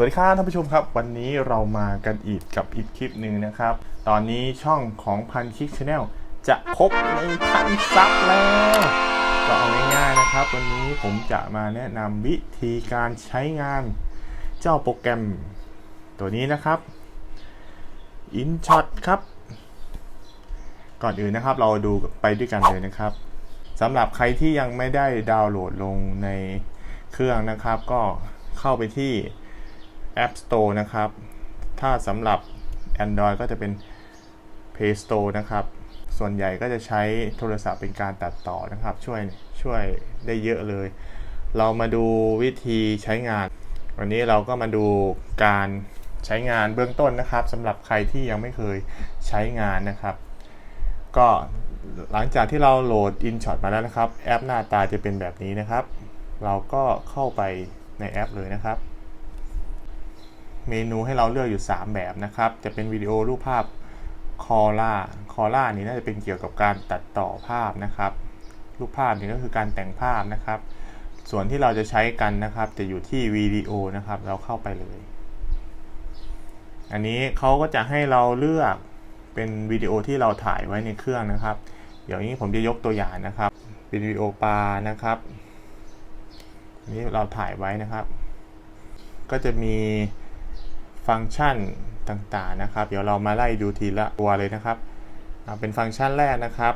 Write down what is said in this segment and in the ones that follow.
วัสดีครับท่านผู้ชมครับ วันนี้เรามากันอีกกับอีกคลิปหนึ่งนะครับ ตอนนี้ช่องของพันคลิกชาแนลจะครบในพันซับแล้วก็เอาง่ายๆนะครับ วันนี้ผมจะมาแนะนำวิธีการใช้งานเจ้าโปรแกรมตัวนี้นะครับ InShot ครับ ก่อนอื่นนะครับเราดูไปด้วยกันเลยนะครับสำหรับใครที่ยังไม่ได้ดาวน์โหลดลงในเครื่องนะครับ ก็เข้าไปที่ App Store นะครับ ถ้าสำหรับ Android ก็จะเป็น Play Store นะครับ ส่วนใหญ่ก็จะใช้โทรศัพท์เป็นการตัดต่อนะครับ ช่วยช่วยได้เยอะเลย เรามาดูวิธีใช้งาน วันนี้เราก็มาดูการใช้งานเบื้องต้นนะครับสำหรับใครที่ยังไม่เคยใช้งานนะครับ ก็หลังจากที่เราโหลด InShot มาแล้วนะครับ แอปหน้าตาจะเป็นแบบนี้นะครับ เราก็เข้าไปในแอปเลยนะครับ เมนูให้เราเลือกอยู่ 3 แบบนะครับ จะเป็นวิดีโอรูปภาพคอล่าคอล่านี่น่าจะเป็นเกี่ยวกับการตัดต่อภาพนะครับ รูปภาพนี่ก็คือการแต่งภาพนะครับ ส่วนที่เราจะใช้กันนะครับจะอยู่ที่วิดีโอนะครับ เราเข้าไปเลย อันนี้เขาก็จะให้เราเลือกเป็นวิดีโอที่เราถ่ายไว้ในเครื่องนะครับ เดี๋ยวนี้ผมจะยกตัวอย่างนะครับ เป็นวิดีโอปลานะครับนนี้เราถ่ายไว้นะครับ ก็จะมี ฟังก์ชันต่างๆนะครับ เดี๋ยวเรามาไล่ดูทีละตัวเลยนะครับเป็นฟังก์ชันแรกนะครับ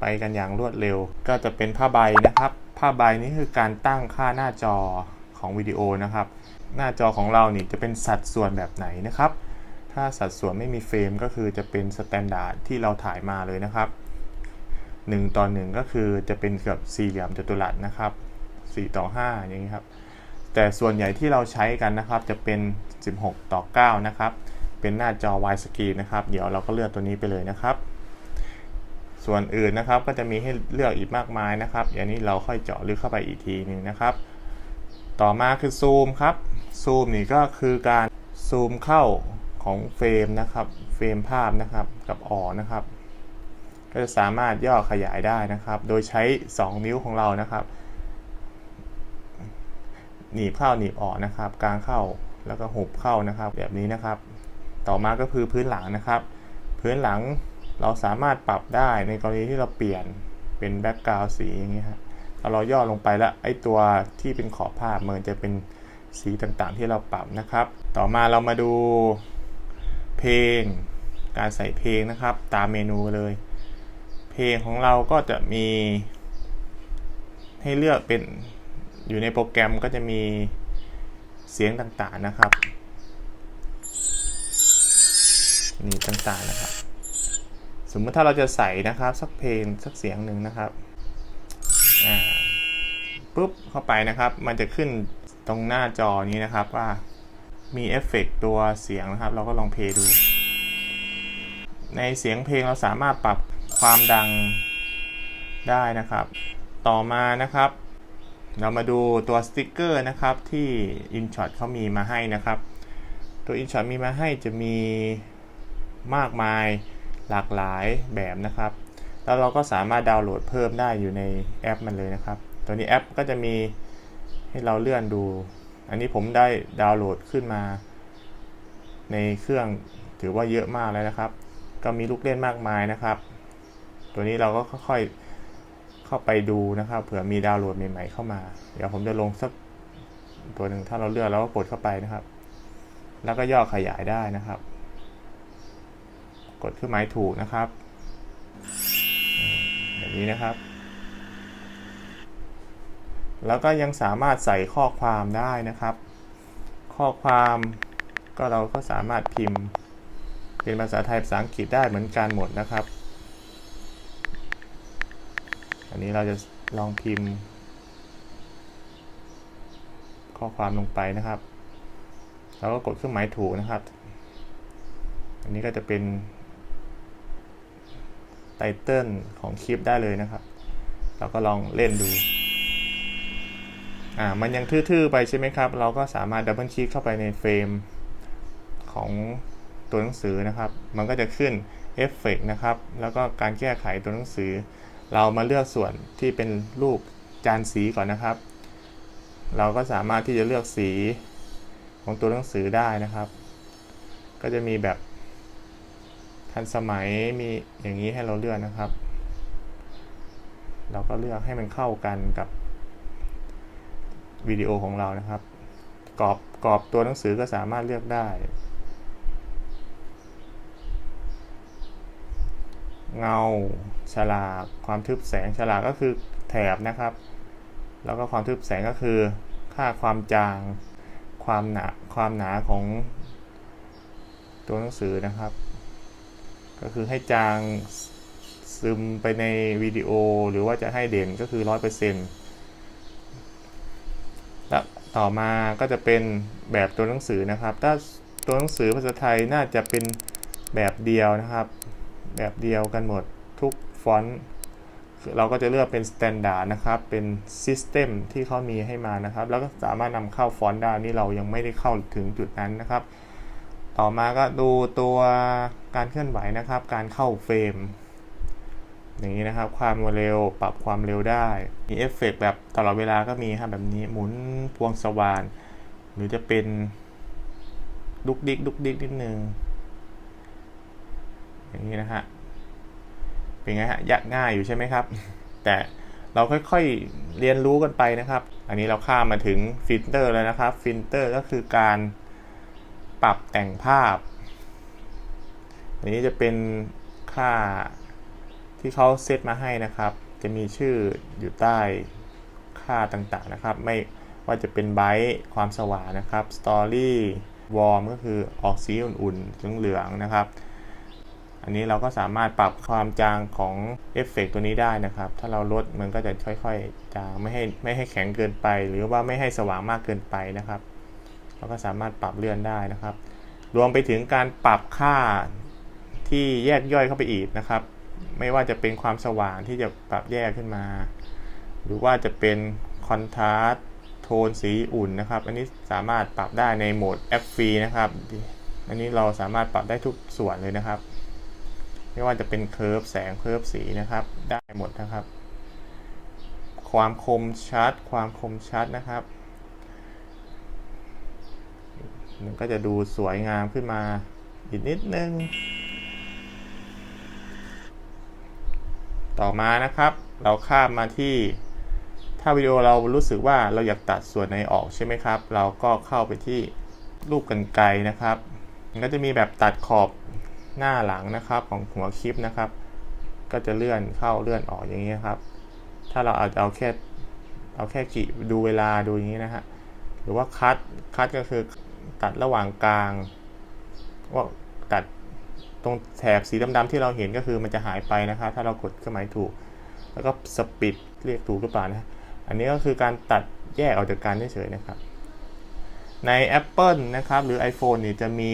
ไปกันอย่างรวดเร็ว ก็จะเป็นผ้าใบนะครับ ผ้าใบนี้คือการตั้งค่าหน้าจอของวิดีโอนะครับ หน้าจอของเรานี่จะเป็นสัดส่วนแบบไหนนะครับ ถ้าสัดส่วนไม่มีเฟรมก็คือจะเป็นสแตนดาร์ดที่เราถ่ายมาเลยนะครับ1ต่อ1ก็คือจะเป็นเกือบสี่เหลี่ยมจัตุรัสนะครับ4ต่อ5อย่างนี้ครับ แต่ส่วนใหญ่ที่เราใช้กันนะครับจะเป็น 16 ต่อ 9 นะครับ เป็นหน้าจอ widescreen นะครับ เดี๋ยวเราก็เลือกตัวนี้ไปเลยนะครับ ส่วนอื่นนะครับก็จะมีให้เลือกอีกมากมายนะครับอย่างนี้เราค่อยเจาะลึกเข้าไปอีกทีหนึ่งนะครับ ต่อมาคือซูมครับ ซูมนี่ก็คือการซูมเข้าของเฟรมนะครับ เฟรมภาพนะครับกับออกนะครับ ก็จะสามารถย่อขยายได้นะครับ โดยใช้ 2 นิ้วของเรานะครับ หนีบเข้าหนีบออกนะครับกลางเข้าแล้วก็หุบเข้านะครับ แบบนี้นะครับ ต่อมาก็คือพื้นหลังนะครับ พื้นหลังเราสามารถปรับได้ในกรณีที่เราเปลี่ยนเป็นแบ็กกราวสีอย่างนี้ครับเราย่อลงไปแล้วไอ้ตัวที่เป็นขอบภาพมันจะเป็นสีต่างๆ ที่เราปรับนะครับ ต่อมาเรามาดูเพลง การใส่เพลงนะครับ ตามเมนูเลย เพลงของเราก็จะมี ให้เลือกเป็น อยู่ในโปรแกรมก็จะมีเสียงต่างๆนะครับ นี่ต่างๆนะครับ สมมติถ้าเราจะใส่นะครับ สักเพลงสักเสียงหนึ่งนะครับปุ๊บเข้าไปนะครับ มันจะขึ้นตรงหน้าจอนี้นะครับว่ามีเอฟเฟกตัวเสียงนะครับ เราก็ลองเพลย์ดู ในเสียงเพลงเราสามารถปรับความดังได้นะครับ ต่อมานะครับ เรามาดูตัวสติกเกอร์นะครับที่ InShot เขามีมาให้นะครับ ตัว InShot มีมาให้จะมีมากมายหลากหลายแบบนะครับ แล้วเราก็สามารถดาวน์โหลดเพิ่มได้อยู่ในแอปมันเลยนะครับ ตัวนี้แอปก็จะมีให้เราเลื่อนดู อันนี้ผมได้ดาวน์โหลดขึ้นมา ในเครื่องถือว่าเยอะมากแล้วนะครับ ก็มีลูกเล่นมากมายนะครับ ตัวนี้เราก็ค่อยๆ เข้าไปดูนะครับ เผื่อมีดาวน์โหลดใหม่ๆเข้ามา เดี๋ยวผมจะลงสักตัวหนึ่งถ้าเราเลือกเราก็กดเข้าไปนะครับ แล้วก็ย่อขยายได้นะครับ กดเครื่องหมายถูกนะครับแบบนี้นะครับ แล้วก็ยังสามารถใส่ข้อความได้นะครับ ข้อความก็เราก็สามารถพิมพ์ เป็นภาษาไทยภาษาอังกฤษได้เหมือนกันหมดนะครับ อันนี้เราจะลองพิมพ์ ข้อความลงไปนะครับแล้วก็กดเครื่องหมายถูกนะครับ อันนี้ก็จะเป็นไตเติลของคลิปได้เลยนะครับ เราก็ลองเล่นดู อ่า มันยังทื่อๆไปใช่ไหมครับ เราก็สามารถดับเบิลคลิกเข้าไปในเฟรมของตัวหนังสือนะครับ มันก็จะขึ้นเอฟเฟกนะครับ แล้วก็การแก้ไขตัวหนังสือ เรามาเลือกส่วนที่เป็นรูปจานสีก่อนนะครับ เราก็สามารถที่จะเลือกสีของตัวหนังสือได้นะครับ ก็จะมีแบบทันสมัยมีอย่างนี้ให้เราเลือกนะครับ เราก็เลือกให้มันเข้ากันกับวิดีโอของเรานะครับ กรอบกรอบตัวหนังสือก็สามารถเลือกได้ เงา ฉลากความทึบแสงฉลากก็คือแถบนะครับ แล้วก็ความทึบแสงก็คือค่าความจาง ความหนาความหนาของตัวหนังสือนะครับ ก็คือให้จางซึมไปในวิดีโอหรือว่าจะให้เด่นก็คือ 100%แล้วต่อมาก็จะเป็นแบบตัวหนังสือนะครับ ถ้าตัวหนังสือภาษาไทยน่าจะเป็นแบบเดียวนะครับ แบบเดียวกันหมดทุก ฟอนต์เราก็จะเลือกเป็น Standard นะครับ เป็น System ที่เขามีให้มานะครับ แล้วก็สามารถนำเข้าฟอนต์ได้นี่เรายังไม่ได้เข้าถึงจุดนั้นนะครับ ต่อมาก็ดูตัวการเคลื่อนไหวนะครับ การเข้าเฟรมอย่างนี้นะครับ ความเร็วปรับความเร็วได้ มีเอฟเฟกต์แบบตลอดเวลาก็มีครับแบบนี้หมุนพวงสว่าน หรือจะเป็นดุกดิกดุกดิกนิดนึงอย่างนี้นะฮะ เป็นไงฮะยากง่ายอยู่ใช่ไหมครับ แต่เราค่อยๆเรียนรู้กันไปนะครับ อันนี้เราข้ามมาถึงฟิลเตอร์แล้วนะครับ ฟิลเตอร์ก็คือการปรับแต่งภาพ อันนี้จะเป็นค่าที่เขาเซตมาให้นะครับ จะมีชื่ออยู่ใต้ค่าต่างๆนะครับ ไม่ว่าจะเป็นไบต์ความสว่างนะครับสตอรี่วอร์มก็คือออกสีอุ่นๆเหลืองๆนะครับ อันนี้เราก็สามารถปรับความจางของเอฟเฟกตัวนี้ได้นะครับ ถ้าเราลดมันก็จะค่อยๆ จางไม่ให้ไม่ให้แข็งเกินไป หรือว่าไม่ให้สว่างมากเกินไปนะครับ เราก็สามารถปรับเลื่อนได้นะครับ รวมไปถึงการปรับค่าที่แยกย่อยเข้าไปอีกนะครับ ไม่ว่าจะเป็นความสว่างที่จะปรับแยกขึ้นมา หรือว่าจะเป็นคอนทราสต์โทนสีอุ่นนะครับ อันนี้สามารถปรับได้ในโหมดแอปฟรีนะครับ อันนี้เราสามารถปรับได้ทุกส่วนเลยนะครับ ไม่ว่าจะเป็นเคอร์ฟแสงเคอร์ฟสีนะครับ ได้หมดนะครับ ความคมชัด ความคมชัดนะครับ มันก็จะดูสวยงามขึ้นมาอีกนิดนึง ต่อมานะครับ เราข้ามมาที่ถ้าวิดีโอเรารู้สึกว่าเราอยากตัดส่วนไหนออกใช่ไหมครับ เราก็เข้าไปที่รูปกันไกรนะครับ มันก็จะมีแบบตัดขอบ หน้าหลังนะครับของหัวคลิปนะครับ ก็จะเลื่อนเข้าเลื่อนออกอย่างนี้ครับ ถ้าเราอาจจะเอาแค่เอาแค่กี่ดูเวลาดูอย่างนี้นะฮะหรือว่าคัดคัดก็คือตัดระหว่างกลางว่าตัดตรงแถบสีดำๆที่เราเห็นก็คือมันจะหายไปนะครับถ้าเรากดเครื่องหมายถูก แล้วก็สปิดเรียกถูกหรือเปล่านะอันนี้ก็คือการตัดแยกออกจากกันเฉยๆนะครับ ใน Apple นะครับ หรือ iPhone นี่จะมี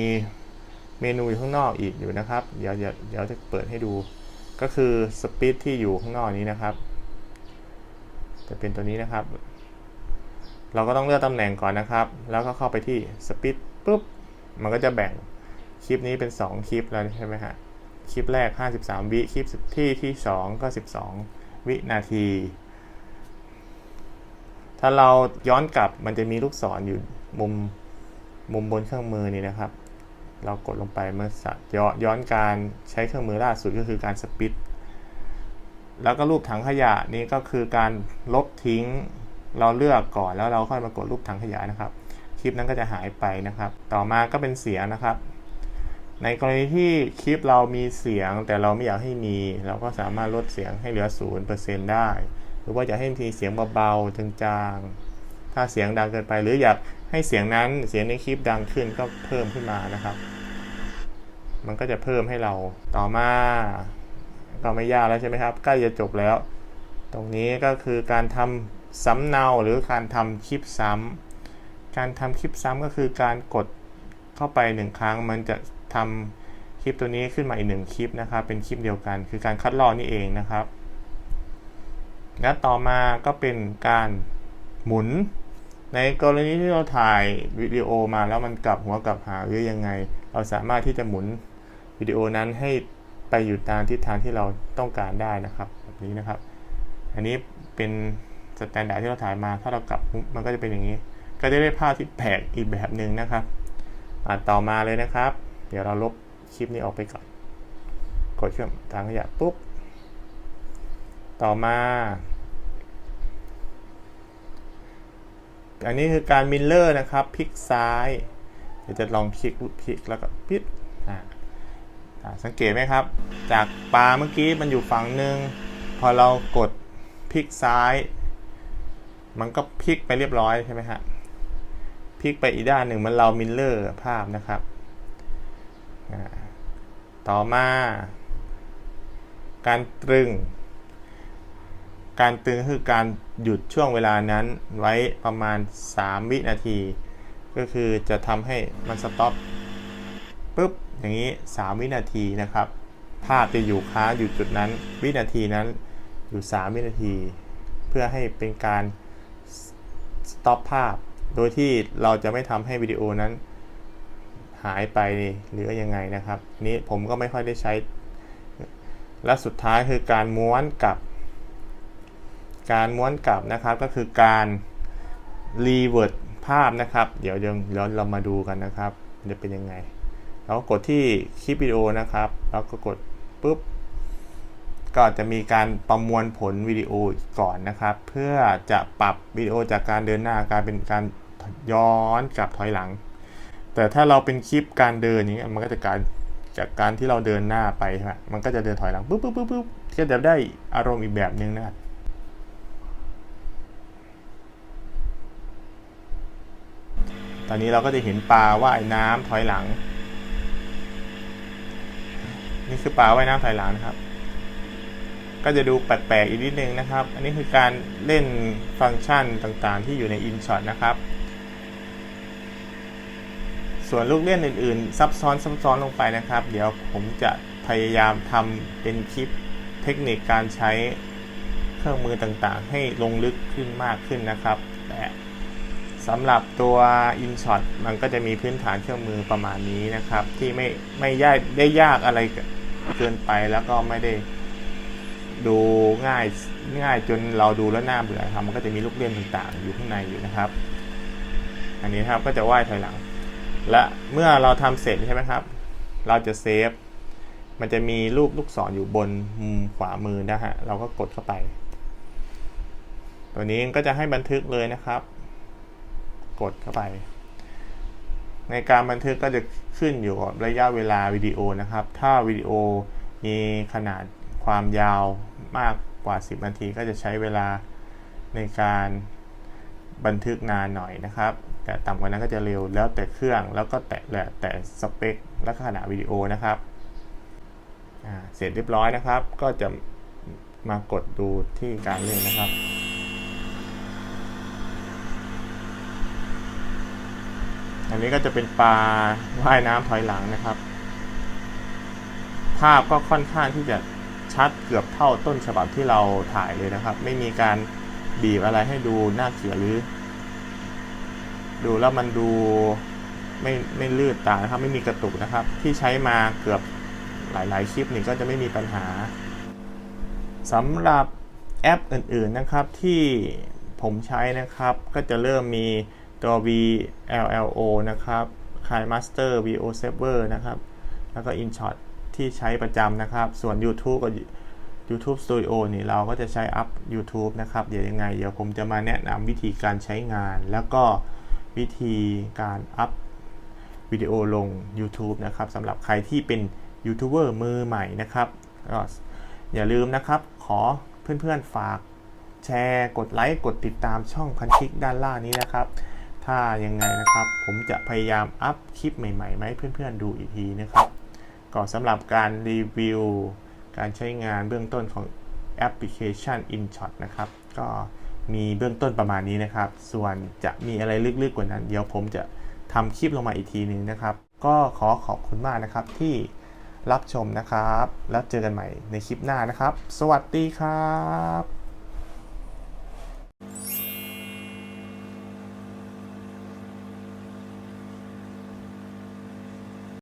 เมนูอยู่ข้างนอกอีกอยู่นะครับ เดี๋ยวเดี๋ยวเดี๋ยวจะเปิดให้ดู ก็คือสปีดที่อยู่ข้างนอกนี้นะครับ จะเป็นตัวนี้นะครับ เราก็ต้องเลือกตำแหน่งก่อนนะครับ แล้วก็เข้าไปที่สปีดปุ๊บ มันก็จะแบ่งคลิปนี้เป็น 2 คลิปแล้วใช่ไหมฮะ คลิปแรก 53 วิ คลิปที่ที่ 2 ก็ 12 วินาที ถ้าเราย้อนกลับมันจะมีลูกศรออยู่มุมมุมบนเครื่องมือนี่นะครับ เรากดลงไปเมื่อสัตย้อนย้อนการใช้เครื่องมือล่าสุดก็คือการสปิดแล้วก็รูปถังขยะนี้ก็คือการลบทิ้ง เราเลือกก่อนแล้วเราค่อยมากดรูปถังขยะนะครับ คลิปนั้นก็จะหายไปนะครับ ต่อมาก็เป็นเสียงนะครับ ในกรณีที่คลิปเรามีเสียงแต่เราไม่อยากให้มี เราก็สามารถลดเสียงให้เหลือ0%ได้ หรือว่าจะให้มีเสียงเบาๆจางๆถ้าเสียงดังเกินไปหรืออยาก ให้เสียงนั้นเสียงในคลิปดังขึ้นก็เพิ่มขึ้นมานะครับ มันก็จะเพิ่มให้เราต่อมาก็ไม่ยากแล้วใช่ไหมครับ ใกล้จะจบแล้ว ตรงนี้ก็คือการทำสำเนาหรือการทำคลิปซ้ำการทำคลิปซ้ำก็คือการกดเข้าไปหนึ่งครั้ง มันจะทำคลิปตัวนี้ขึ้นมาอีกหนึ่งคลิปนะครับ เป็นคลิปเดียวกัน คือการคัดลอกนี่เองนะครับ และต่อมาก็เป็นการหมุน ในกรณีที่เราถ่ายวิดีโอมาแล้วมันกลับหัวกลับหางหรือยังไง เราสามารถที่จะหมุนวิดีโอนั้นให้ไปอยู่ตามทิศทางที่เราต้องการได้นะครับ แบบนี้นะครับ อันนี้เป็นสแตนดาร์ดที่เราถ่ายมา ถ้าเรากลับมันก็จะเป็นอย่างนี้ ก็จะได้ภาพที่แปลกอีกแบบหนึ่งนะครับต่อมาเลยนะครับ เดี๋ยวเราลบคลิปนี้ออกไปก่อน กดเครื่องทางขยะปุ๊บ ต่อมา อันนี้คือการมิลเลอร์นะครับพลิกซ้าย เดี๋ยวจะลองคลิกคลิกแล้วก็พิดอ่าอ่าสังเกตไหมครับ จากปลาเมื่อกี้มันอยู่ฝั่งหนึ่งพอเรากดพลิกซ้าย มันก็พลิกไปเรียบร้อยใช่ไหมฮะพลิกไปอีกด้านหนึ่งมันเรามิลเลอร์ภาพนะครับอ่าต่อมา การตรึง การตึงคือการหยุดช่วงเวลานั้นไว้ประมาณ 3 วินาที ก็คือจะทำให้มันสต็อปปุ๊บอย่างนี้ 3 วินาทีนะครับภาพจะอยู่ค้างอยู่จุดนั้น วินาทีนั้นอยู่ 3 วินาที เพื่อให้เป็นการสต็อปภาพ โดยที่เราจะไม่ทำให้วิดีโอนั้นหายไปหรือยังไงนะครับ นี้ผมก็ไม่ค่อยได้ใช้ และสุดท้ายคือการม้วนกลับ การม้วนกลับนะครับก็คือการรีเวิร์ดภาพนะครับเดี๋ยวเดี๋ยวเดี๋ยวเรามาดูกันนะครับจะเป็นยังไงเรากดที่คลิปวิดีโอนะครับ แล้วก็กดปุ๊บก็จะมีการประมวลผลวิดีโอก่อนนะครับ เพื่อจะปรับวิดีโอจากการเดินหน้ากลายเป็นการย้อนกลับถอยหลัง แต่ถ้าเราเป็นคลิปการเดินอย่างเงี้ยมันก็จะการจากการที่เราเดินหน้าไปใช่ไหมมันก็จะเดินถอยหลังปุ๊บปุ๊บปุ๊บปุ๊บก็จะได้อารมณ์อีกแบบหนึ่งนะครับ ตอนนี้เราก็จะเห็นปลาว่ายน้ำถอยหลัง นี่คือปลาว่ายน้ำถอยหลังนะครับ ก็จะดูแปลกๆอีกนิดนึงนะครับ อันนี้คือการเล่นฟังก์ชันต่างๆ ที่อยู่ใน InShot นะครับ ส่วนลูกเล่นอื่นๆ ซับซ้อนซับซ้อนลงไปนะครับ เดี๋ยวผมจะพยายามทำเป็นคลิปเทคนิคการใช้เครื่องมือต่างๆ ให้ลงลึกขึ้นมากขึ้นนะครับแต่ สำหรับตัว InShot มันก็จะมีพื้นฐานเครื่องมือประมาณนี้นะครับ ที่ไม่ไม่ยากได้ยากอะไรเกินไปแล้วก็ไม่ได้ดูง่ายง่ายจนเราดูแล้วน่าเบื่อครับ มันก็จะมีลูกเล่นต่างๆ อยู่ข้างในอยู่นะครับ อันนี้ครับก็จะว่ายถอยหลัง และเมื่อเราทำเสร็จใช่ไหมครับ เราจะเซฟ มันจะมีรูปลูกศรออยู่บนมุมขวามือนะฮะ เราก็กดเข้าไป ตัวนี้ก็จะให้บันทึกเลยนะครับ กดเข้าไป ในการบันทึกก็จะขึ้นอยู่กับระยะเวลาวิดีโอนะครับ ถ้าวิดีโอมีขนาดความยาวมากกว่า 10 นาทีก็จะใช้เวลาในการบันทึกนานหน่อยนะครับ แต่ต่ำกว่านั้นก็จะเร็วแล้วแต่เครื่องแล้วก็แต่และแต่สเปคและขนาดวิดีโอนะครับเสร็จเรียบร้อยนะครับ ก็จะมากดดูที่การเล่นนะครับ อันนี้ก็จะเป็นปลาว่ายน้ำถอยหลังนะครับ ภาพก็ค่อนข้างที่จะชัดเกือบเท่าต้นฉบับที่เราถ่ายเลยนะครับ ไม่มีการบีบอะไรให้ดูน่าเกลียดหรือ ดูแล้วมันดูไม่ไม่ลืดตานะครับ ไม่มีกระตุกนะครับ ที่ใช้มาเกือบหลาย ๆ คลิปนี่ก็จะไม่มีปัญหาสำหรับแอปอื่น ๆ นะครับที่ผมใช้นะครับ ก็จะเริ่มมี ตัว VLLO นะครับ KineMaster VO Saver นะครับ แล้วก็ InShot ที่ใช้ประจำนะครับ ส่วน YouTube กับ YouTube Studio นี่เราก็จะใช้อัพ YouTube นะครับ เดี๋ยวยังไง เดี๋ยวผมจะมาแนะนำวิธีการใช้งาน แล้วก็วิธีการอัพวิดีโอลง YouTube นะครับสำหรับใครที่เป็นยูทูบเบอร์มือใหม่นะครับก็อย่าลืมนะครับ ขอเพื่อนๆฝากแชร์ กดไลค์ กดติดตามช่องพันชิกด้านล่างนี้นะครับ ถ้ายังไงนะครับ ผมจะพยายามอัพคลิปใหม่ๆมให้เพื่อนๆดูอีกทีนะครับก็สำหรับการรีวิว การใช้งานเบื้องต้นของแอปพลิเคชัน InShot นะครับ ก็มีเบื้องต้นประมาณนี้นะครับ ส่วนจะมีอะไรลึกๆกว่านั้น เดี๋ยวผมจะทำคลิปลงมาอีกทีนึงนะครับ ก็ขอขอบคุณมากนะครับที่รับชมนะครับ แล้วเจอกันใหม่ในคลิปหน้านะครับ สวัสดีครับ